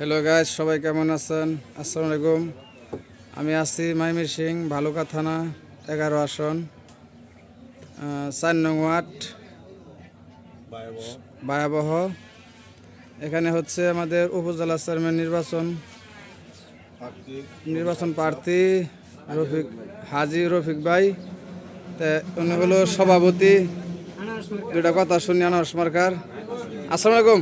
Hello guys সবাই কেমন আছেন? আসসালামু আলাইকুম। আমি আছি মাইমির সিং, ভালুকা থানা, এগারো আসন চার নং ওয়ার্ড, ভয়াবহ। এখানে হচ্ছে আমাদের উপজেলা চেয়ারম্যান নির্বাচন। নির্বাচন প্রার্থী রফিক, হাজি রফিক ভাই। উনি হলো সভাপতি। দুটা কথা শুনি, আনারস মার্কার। আসসালামু আলাইকুম।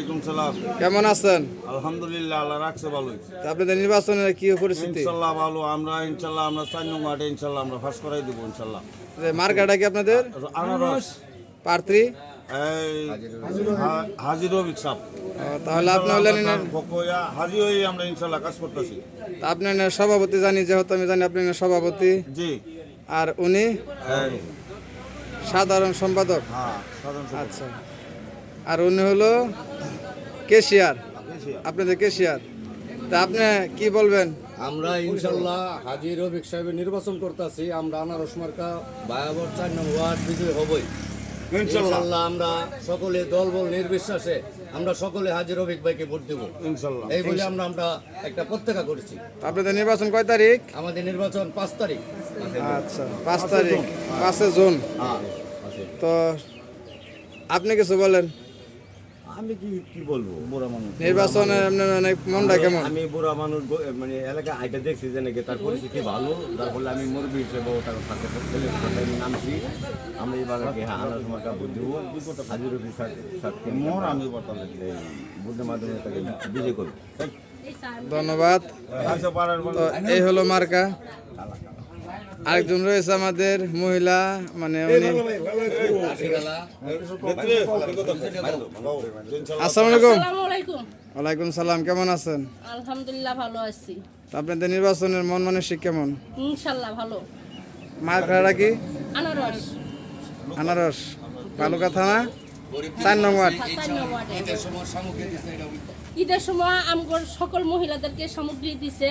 ওয়ালাইকুম সালাম। কেমন আছেন? আলহামদুলিল্লাহ আল্লাহ রাখছে ভালোই। আপনাদের নির্বাচনের কি পরিস্থিতি? ইনশাল্লাহ ভালো আমরা ইনশাল্লাহ আমরা চার নং ওয়ার্ডে ইনশাল্লাহ আমরা ফার্স্ট করাই দেবো ইনশাল্লাহ। মার্কাটা কি আপনাদের? আনারস প্রার্থী এই হা- হাজি রবিক সাহ। ও, তাহলে আপনি হলেন হাজি হয়ে আমরা ইনশাল্লাহ কাজ করতেছি। তা আপনি সভাপতি জানি যেহেতু আমি জানি আপনি এনার সভাপতি। জি। আর উনি? সাধারণ সম্পাদক। হ্যাঁ সাধারণ সম্পাদক। আচ্ছা। আর উনি হলো? কেশিয়ার। আপনাদের কেশিয়ার। তা আপনি কি বলবেন? আমরা ইনশাল্লাহ হাজি রবিক সাহেবের নির্বাচন করতেছি। আমরা আনারস মার্কা বায়াবর চার নম্বর ওয়ার্ড বিজয় হবই। ইনশাল্লাহ। আমরা সকলে দলবল নির্বিশ্বাসে আমরা সকলে হাজি রবিক ভাইকে ভোট দেব। ইনশাল্লাহ। এই বলে আমরা আমরা একটা প্রত্যাশা করেছি। আপনাদের নির্বাচন কয় তারিখ? আমাদের নির্বাচন পাঁচ তারিখ। আচ্ছা পাঁচ তারিখ পাঁচে জুন। তো আপনি কিছু বলেন। আমি কি কি বলব? বুড়া মানুষ। নির্বাচনের আপনার অনেক মনটা কেমন? আমি বুড়া মানুষ মানে এলাকা আইটা দেখছি যে নাকি তার পরিস্থিতি ভালো তার ফলে আমি মুরব্বী হিসেবে সাথে ছেলে আমি নামছি। আমরা এবার কি হ্যাঁ আনার সময় বুদ্ধি হাজির অফিস সাথে মোর আমি বর্তমানে বুদ্ধের মাধ্যমে তাকে বিজয় করব। ধন্যবাদ। এই হলো মার্কা। আরেকজন রয়েছে আমাদের মহিলা মানে উনি আসসালামু আলাইকুম। ওয়ালাইকুম সালাম কেমন আছেন? আলহামদুলিল্লাহ ভালো আছি। আপনাদের নির্বাচনের মন মানসিক কেমন? ইনশাল্লাহ ভালো। মার্কাটা কি? আনারস। আনারস বালুকা থানা চার নং ওয়ার্ড। ঈদের সময় আমগর সকল মহিলাদেরকে সামগ্রী দিছে।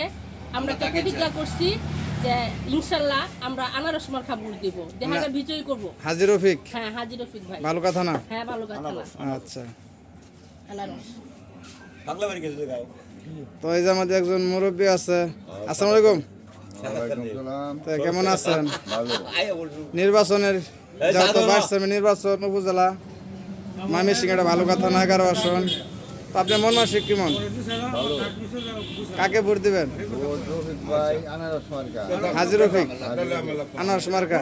আমরা একটা প্রতিজ্ঞা করছি। যে ইনশাল্লাহ আমরা আনারস মার্কা ভোট দিব। দেখাটা বিজয়ী করব। হাজির রফিক? হ্যাঁ হাজি রফিক ভাই। বালুকা থানা? হ্যাঁ ভালো কথা আচ্ছা। আনারস। তো এই যে আমাদের একজন মুরব্বী আছে। আসসালামু আলাইকুম। তো কেমন আছেন? নির্বাচনের যত বাড়ছে নির্বাচন উপজেলা মামি সিংহটা ভালো কথা না এগারো আসন। তো আপনার মন মানসিক কেমন? কাকে ভোট দিবেন? হাজির রফিক। আনারস মার্কা।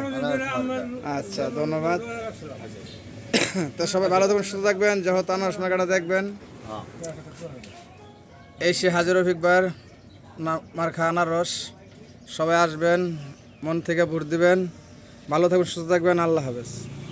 আচ্ছা ধন্যবাদ। তো সবাই ভালো থাকবেন সুস্থ থাকবেন যেহেতু আনারস মার্কাটা দেখবেন। এই সে হাজির রফিক না- মার্কা আনারস। সবাই আসবেন, মন থেকে ভোট দিবেন। ভালো থাকবেন সুস্থ থাকবেন। আল্লাহ হাফেজ।